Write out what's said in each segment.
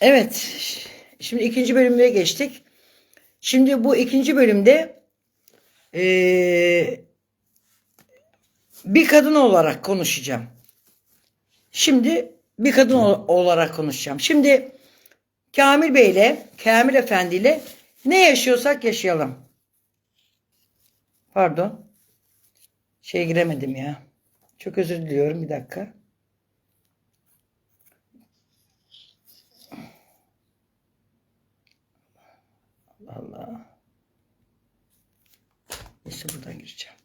Evet. Şimdi ikinci bölümüne geçtik. Şimdi bu ikinci bölümde eee, bir kadın olarak konuşacağım. Şimdi bir kadın ol- olarak konuşacağım. Şimdi Kamil Bey ile Kamil Efendi ile ne yaşıyorsak yaşayalım. Pardon. Şey giremedim ya. Çok özür diliyorum bir dakika. Allah. Neyse buradan gireceğim.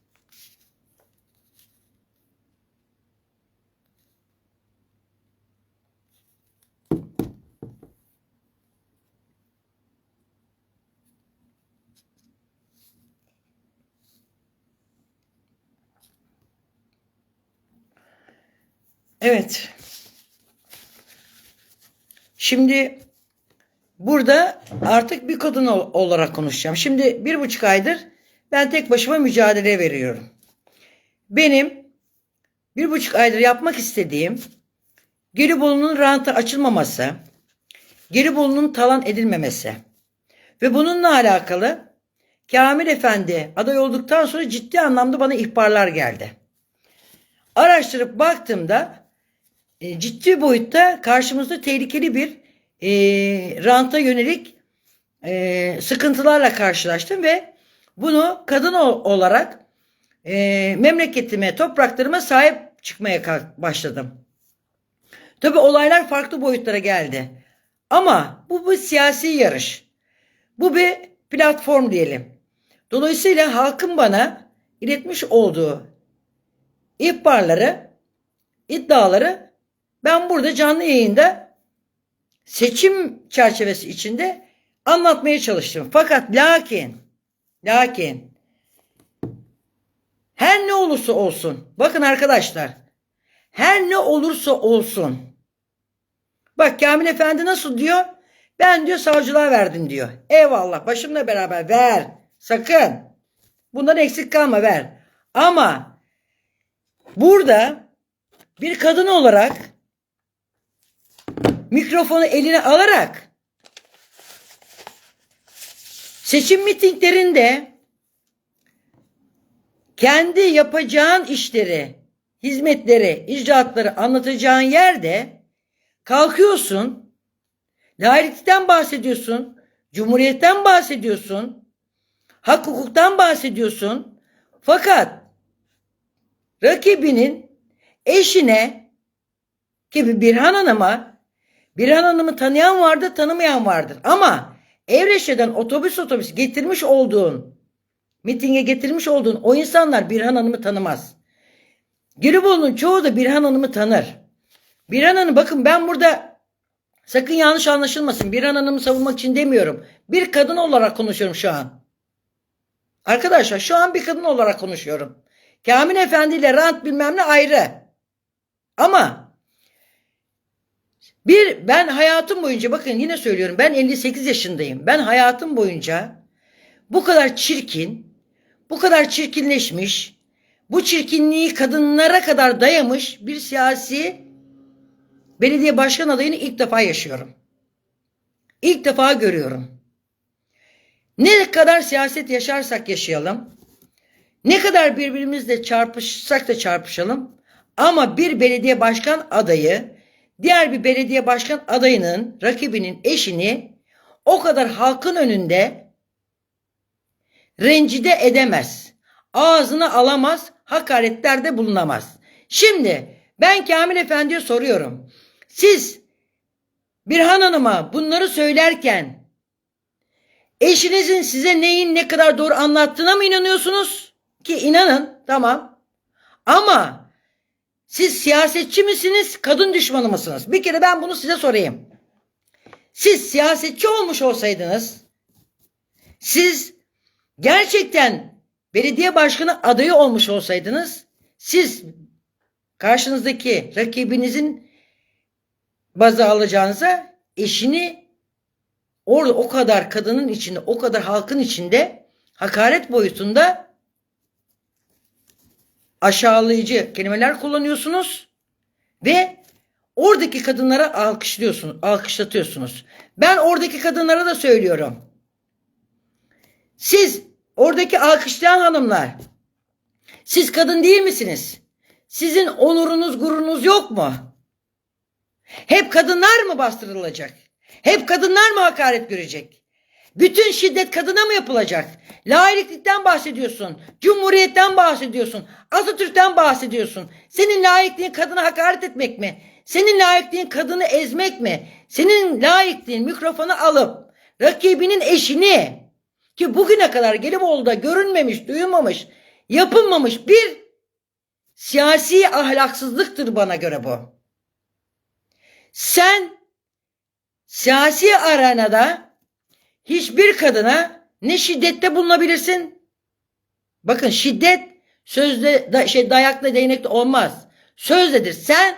Evet. Şimdi Burada artık bir kadın ol- olarak konuşacağım. Şimdi bir buçuk aydır ben tek başıma mücadele veriyorum. Benim bir buçuk aydır yapmak istediğim Gelibolu'nun rantı açılmaması, Gelibolu'nun talan edilmemesi ve bununla alakalı Kamil Efendi aday olduktan sonra ciddi anlamda bana ihbarlar geldi. Araştırıp baktığımda e, ciddi boyutta karşımızda tehlikeli bir e, ranta yönelik e, sıkıntılarla karşılaştım ve bunu kadın ol- olarak e, memleketime, topraklarıma sahip çıkmaya başladım. Tabi olaylar farklı boyutlara geldi. Ama bu bir siyasi yarış. Bu bir platform diyelim. Dolayısıyla halkın bana iletmiş olduğu ihbarları, iddiaları ben burada canlı yayında seçim çerçevesi içinde anlatmaya çalıştım. Fakat lakin lakin her ne olursa olsun bakın arkadaşlar her ne olursa olsun bak Kamil Efendi nasıl diyor ben diyor savcılığa verdim diyor. Eyvallah başımla beraber ver sakın bundan eksik kalma ver ama burada bir kadın olarak mikrofonu eline alarak seçim mitinglerinde kendi yapacağın işleri, hizmetleri, icraatları anlatacağın yerde kalkıyorsun, laiklikten bahsediyorsun, cumhuriyetten bahsediyorsun, hak hukuktan bahsediyorsun. Fakat rakibinin eşine gibi Birhan Hanım'a Birhan Hanım'ı tanıyan vardır, tanımayan vardır. Ama Evreşe'den otobüs otobüs getirmiş olduğun, mitinge getirmiş olduğun o insanlar Birhan Hanım'ı tanımaz. Gelibolu'nun çoğu da Birhan Hanım'ı tanır. Birhan Hanım bakın ben burada sakın yanlış anlaşılmasın. Birhan Hanım'ı savunmak için demiyorum. Bir kadın olarak konuşuyorum şu an. Arkadaşlar şu an bir kadın olarak konuşuyorum. Kamil Efendi ile rant bilmem ne ayrı. Ama bir ben hayatım boyunca bakın yine söylüyorum ben 58 yaşındayım. Ben hayatım boyunca bu kadar çirkin, bu kadar çirkinleşmiş, bu çirkinliği kadınlara kadar dayamış bir siyasi belediye başkan adayını ilk defa yaşıyorum. İlk defa görüyorum. Ne kadar siyaset yaşarsak yaşayalım, ne kadar birbirimizle çarpışsak da çarpışalım ama bir belediye başkan adayı diğer bir belediye başkan adayının rakibinin eşini o kadar halkın önünde rencide edemez. Ağzına alamaz, hakaretlerde bulunamaz. Şimdi ben Kamil Efendi'ye soruyorum. Siz Birhan Hanım'a bunları söylerken eşinizin size neyin ne kadar doğru anlattığına mı inanıyorsunuz? Ki inanın tamam. Ama siz siyasetçi misiniz, kadın düşmanı mısınız? Bir kere ben bunu size sorayım. Siz siyasetçi olmuş olsaydınız, siz gerçekten belediye başkanı adayı olmuş olsaydınız, siz karşınızdaki rakibinizin bazı alacağınıza eşini orada o kadar kadının içinde, o kadar halkın içinde hakaret boyutunda aşağılayıcı kelimeler kullanıyorsunuz ve oradaki kadınlara alkışlıyorsunuz, alkışlatıyorsunuz. Ben oradaki kadınlara da söylüyorum. Siz oradaki alkışlayan hanımlar, siz kadın değil misiniz? Sizin onurunuz, gururunuz yok mu? Hep kadınlar mı bastırılacak? Hep kadınlar mı hakaret görecek? Bütün şiddet kadına mı yapılacak? Laiklikten bahsediyorsun. Cumhuriyetten bahsediyorsun. Atatürk'ten bahsediyorsun. Senin laikliğin kadına hakaret etmek mi? Senin laikliğin kadını ezmek mi? Senin laikliğin mikrofonu alıp rakibinin eşini ki bugüne kadar Gelibolu'da görünmemiş, duyulmamış, yapılmamış bir siyasi ahlaksızlıktır bana göre bu. Sen siyasi arenada hiçbir kadına ne şiddette bulunabilirsin. Bakın şiddet sözde da, şey dayakla değnekle olmaz. Sözledir. Sen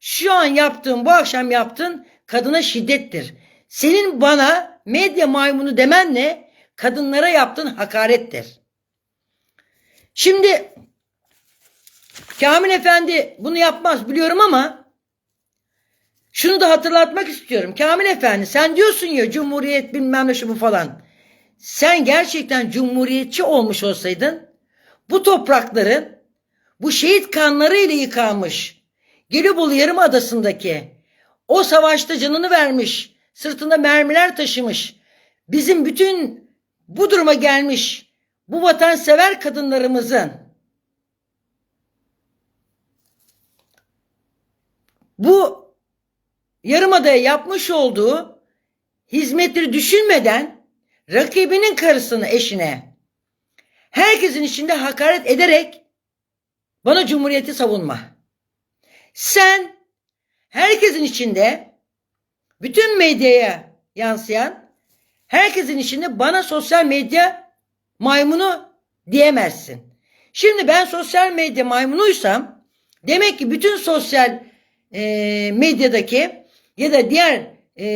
şu an yaptığın bu akşam yaptığın kadına şiddettir. Senin bana medya maymunu demenle kadınlara yaptığın hakarettir. Şimdi Kamil Efendi bunu yapmaz biliyorum ama şunu da hatırlatmak istiyorum. Kamil Efendi sen diyorsun ya Cumhuriyet bilmem ne şu bu falan. Sen gerçekten cumhuriyetçi olmuş olsaydın bu toprakların bu şehit kanları ile yıkanmış Gelibolu Yarımadası'ndaki o savaşta canını vermiş, sırtında mermiler taşımış, bizim bütün bu duruma gelmiş bu vatansever kadınlarımızın bu yarımadaya yapmış olduğu hizmetleri düşünmeden rakibinin karısını eşine herkesin içinde hakaret ederek bana cumhuriyeti savunma. Sen herkesin içinde bütün medyaya yansıyan herkesin içinde bana sosyal medya maymunu diyemezsin. Şimdi ben sosyal medya maymunuysam demek ki bütün sosyal e, medyadaki ya da diğer e,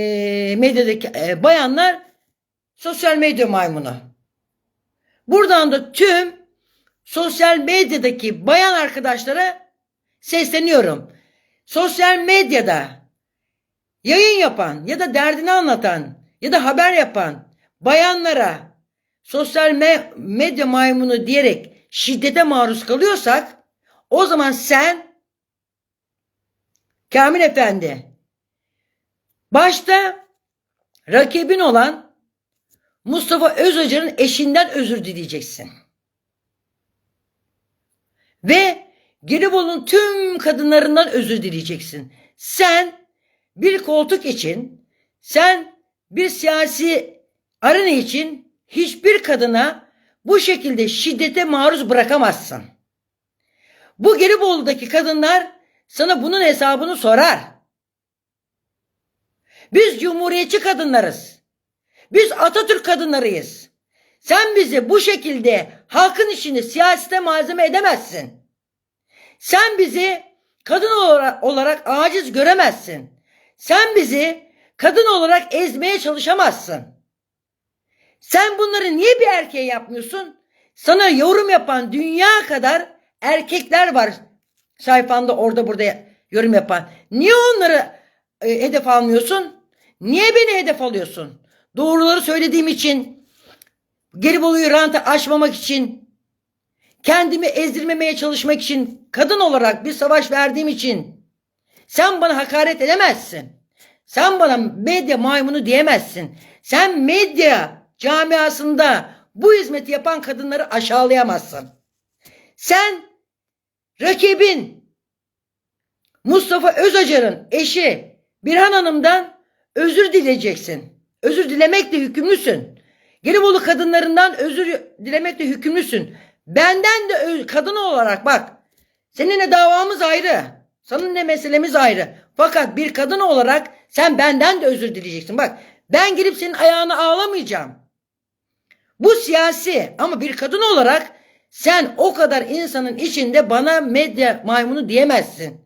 medyadaki e, bayanlar sosyal medya maymunu. Buradan da tüm sosyal medyadaki bayan arkadaşlara sesleniyorum. Sosyal medyada yayın yapan ya da derdini anlatan ya da haber yapan bayanlara sosyal me- medya maymunu diyerek şiddete maruz kalıyorsak o zaman sen Kamil Efendi başta rakibin olan Mustafa Özhocan'ın eşinden özür dileyeceksin. Ve Gelibolu'nun tüm kadınlarından özür dileyeceksin. Sen bir koltuk için, sen bir siyasi arena için hiçbir kadına bu şekilde şiddete maruz bırakamazsın. Bu Gelibolu'daki kadınlar sana bunun hesabını sorar. Biz cumhuriyetçi kadınlarız. Biz Atatürk kadınlarıyız. Sen bizi bu şekilde halkın içinde siyasete malzeme edemezsin. Sen bizi kadın olarak, olarak aciz göremezsin. Sen bizi kadın olarak ezmeye çalışamazsın. Sen bunları niye bir erkeğe yapmıyorsun? Sana yorum yapan dünya kadar erkekler var sayfanda orada burada yorum yapan. Niye onları e, hedef almıyorsun? Niye beni hedef alıyorsun? Doğruları söylediğim için, Gelibolu'yu ranta aşmamak için, kendimi ezdirmemeye çalışmak için, kadın olarak bir savaş verdiğim için sen bana hakaret edemezsin. Sen bana medya maymunu diyemezsin. Sen medya camiasında bu hizmeti yapan kadınları aşağılayamazsın. Sen rakibin Mustafa Özacar'ın eşi Birhan Hanım'dan özür dileyeceksin. Özür dilemekle yükümlüsün. Gelibolu kadınlarından özür dilemekle hükümlüsün. Benden de kadın olarak bak. Seninle davamız ayrı. Seninle meselemiz ayrı. Fakat bir kadın olarak sen benden de özür dileyeceksin. Bak ben gelip senin ayağını ağlamayacağım. Bu siyasi ama bir kadın olarak sen o kadar insanın içinde bana medya maymunu diyemezsin.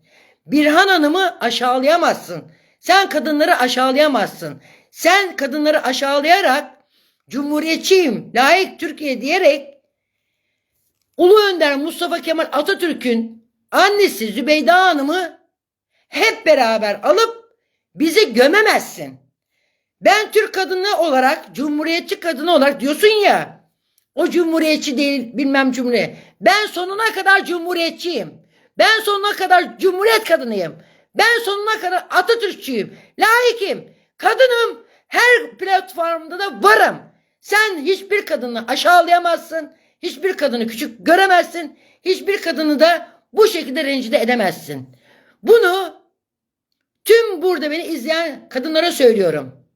Birhan Hanım'ı aşağılayamazsın. Sen kadınları aşağılayamazsın. Sen kadınları aşağılayarak Cumhuriyetçiyim, layık Türkiye diyerek Ulu Önder Mustafa Kemal Atatürk'ün annesi Zübeyde Hanım'ı hep beraber alıp bizi gömemezsin. Ben Türk kadını olarak, cumhuriyetçi kadını olarak diyorsun ya, o cumhuriyetçi değil bilmem cumhuriyet. Ben sonuna kadar cumhuriyetçiyim. Ben sonuna kadar cumhuriyet kadınıyım. Ben sonuna kadar Atatürkçüyüm. Layıkım. Kadınım. Her platformda da varım. Sen hiçbir kadını aşağılayamazsın. Hiçbir kadını küçük göremezsin. Hiçbir kadını da bu şekilde rencide edemezsin. Bunu tüm burada beni izleyen kadınlara söylüyorum.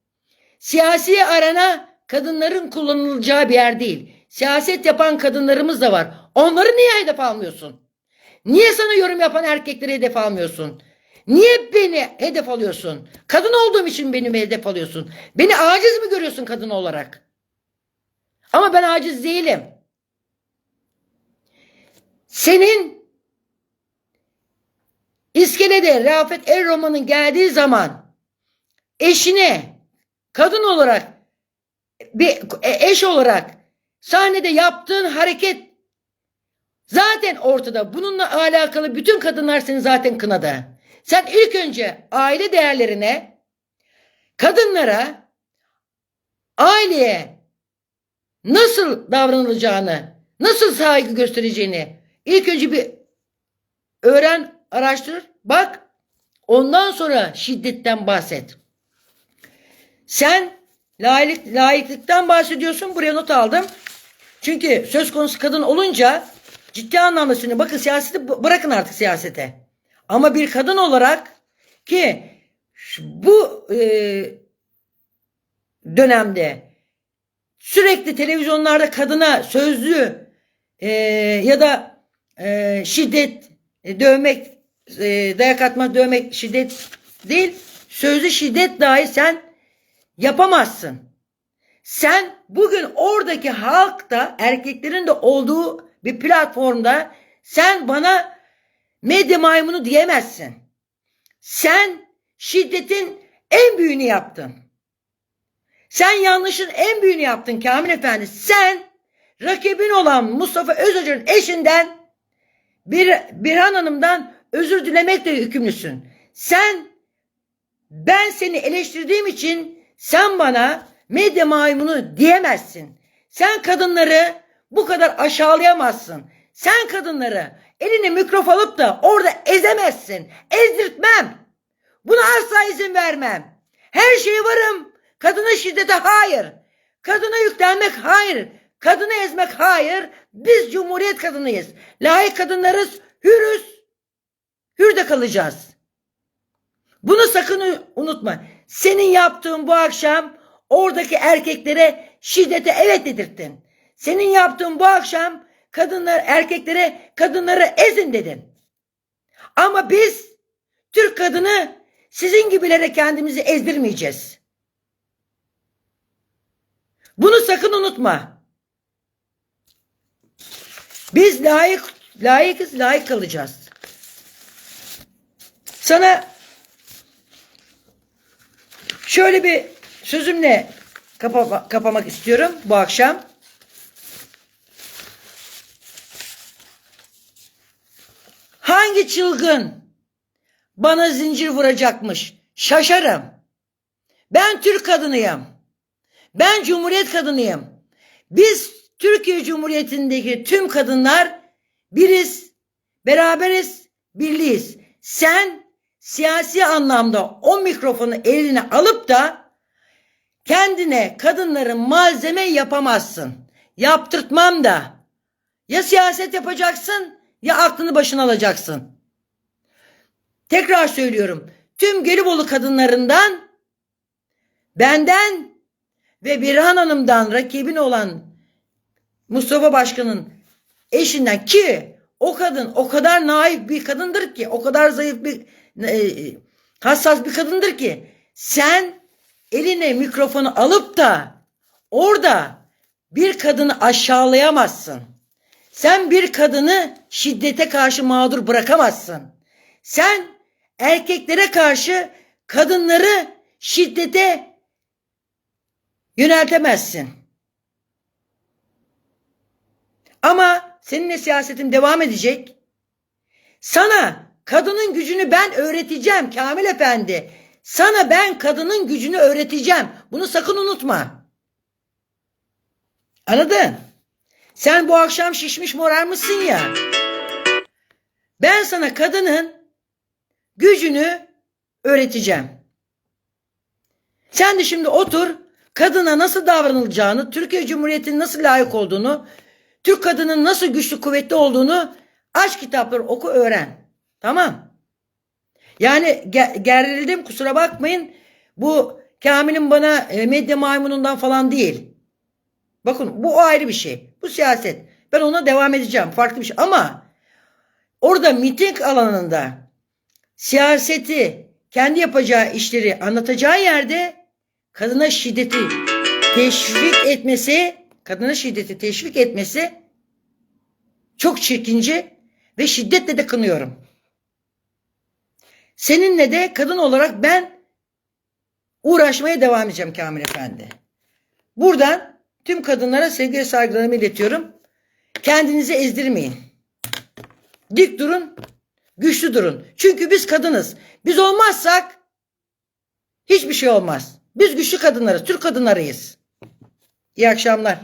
Siyasi arena kadınların kullanılacağı bir yer değil. Siyaset yapan kadınlarımız da var. Onları niye hedef almıyorsun? Niye sana yorum yapan erkekleri hedef almıyorsun? Niye beni hedef alıyorsun? Kadın olduğum için beni hedef alıyorsun? Beni aciz mi görüyorsun kadın olarak? Ama ben aciz değilim. Senin İskele'de Rafet El Roman'ın geldiği zaman eşine kadın olarak bir e, eş olarak sahnede yaptığın hareket zaten ortada. Bununla alakalı bütün kadınlar seni zaten kınadı. Sen ilk önce aile değerlerine, kadınlara, aileye nasıl davranılacağını, nasıl saygı göstereceğini ilk önce bir öğren, araştır, bak. Ondan sonra şiddetten bahset. Sen layık, layıklıktan bahsediyorsun. Buraya not aldım. Çünkü söz konusu kadın olunca ciddi anlamda şimdi bakın siyaseti bı- bırakın artık siyasete. Ama bir kadın olarak ki bu e, dönemde sürekli televizyonlarda kadına sözlü e, ya da e, şiddet, e, dövmek, e, dayak atmak, dövmek şiddet değil. Sözlü şiddet dahi sen yapamazsın. Sen bugün oradaki halkta erkeklerin de olduğu bir platformda sen bana medya maymunu diyemezsin. Sen şiddetin en büyüğünü yaptın. Sen yanlışın en büyüğünü yaptın Kamil Efendi. Sen rakibin olan Mustafa Özhoca'nın eşinden bir, Birhan Hanım'dan özür dilemekle yükümlüsün. Sen ben seni eleştirdiğim için sen bana medya maymunu diyemezsin. Sen kadınları bu kadar aşağılayamazsın. Sen kadınları eline mikrofon alıp da orada ezemezsin. Ezdirtmem. Buna asla izin vermem. Her şeye varım. Kadına şiddete hayır. Kadına yüklenmek hayır. Kadını ezmek hayır. Biz cumhuriyet kadınıyız. Layık kadınlarız. Hürüz. Hür de kalacağız. Bunu sakın unutma. Senin yaptığın bu akşam oradaki erkeklere şiddete evet dedirttin. Senin yaptığın bu akşam kadınlar erkeklere kadınları ezin dedin. Ama biz Türk kadını sizin gibilere kendimizi ezdirmeyeceğiz. Bunu sakın unutma. Biz layık layıkız, layık kalacağız. Sana şöyle bir sözümle kapa- kapamak istiyorum bu akşam. Hangi çılgın bana zincir vuracakmış? Şaşarım. Ben Türk kadınıyım. Ben Cumhuriyet kadınıyım. Biz Türkiye Cumhuriyeti'ndeki tüm kadınlar biriz, beraberiz, birliyiz. Sen siyasi anlamda o mikrofonu eline alıp da kendine kadınların malzeme yapamazsın. Yaptırtmam da. Ya siyaset yapacaksın ya aklını başına alacaksın. Tekrar söylüyorum. Tüm Gelibolu kadınlarından benden ve Birhan Hanım'dan rakibin olan Mustafa Başkan'ın eşinden ki o kadın o kadar naif bir kadındır ki o kadar zayıf bir e, hassas bir kadındır ki sen eline mikrofonu alıp da orada bir kadını aşağılayamazsın. Sen bir kadını şiddete karşı mağdur bırakamazsın. Sen erkeklere karşı kadınları şiddete yöneltemezsin. Ama seninle siyasetin devam edecek. Sana kadının gücünü ben öğreteceğim Kamil Efendi. Sana ben kadının gücünü öğreteceğim. Bunu sakın unutma. Anladın? Sen bu akşam şişmiş morarmışsın ya. Ben sana kadının gücünü öğreteceğim. Sen de şimdi otur kadına nasıl davranılacağını, Türkiye Cumhuriyeti'nin nasıl layık olduğunu, Türk kadının nasıl güçlü kuvvetli olduğunu aç kitapları oku öğren. Tamam. Yani ge- gerildim kusura bakmayın. Bu Kamil'in bana e, medya maymunundan falan değil. Bakın bu ayrı bir şey. Bu siyaset. Ben ona devam edeceğim. Farklı bir şey. Ama orada miting alanında siyaseti kendi yapacağı işleri anlatacağı yerde kadına şiddeti teşvik etmesi, kadına şiddeti teşvik etmesi çok çirkince ve şiddetle de kınıyorum. Seninle de kadın olarak ben uğraşmaya devam edeceğim Kamil Efendi. Buradan tüm kadınlara sevgi ve saygılarımı iletiyorum. Kendinizi ezdirmeyin. Dik durun, güçlü durun. Çünkü biz kadınız. Biz olmazsak hiçbir şey olmaz. Biz güçlü kadınlarız, Türk kadınlarıyız. İyi akşamlar.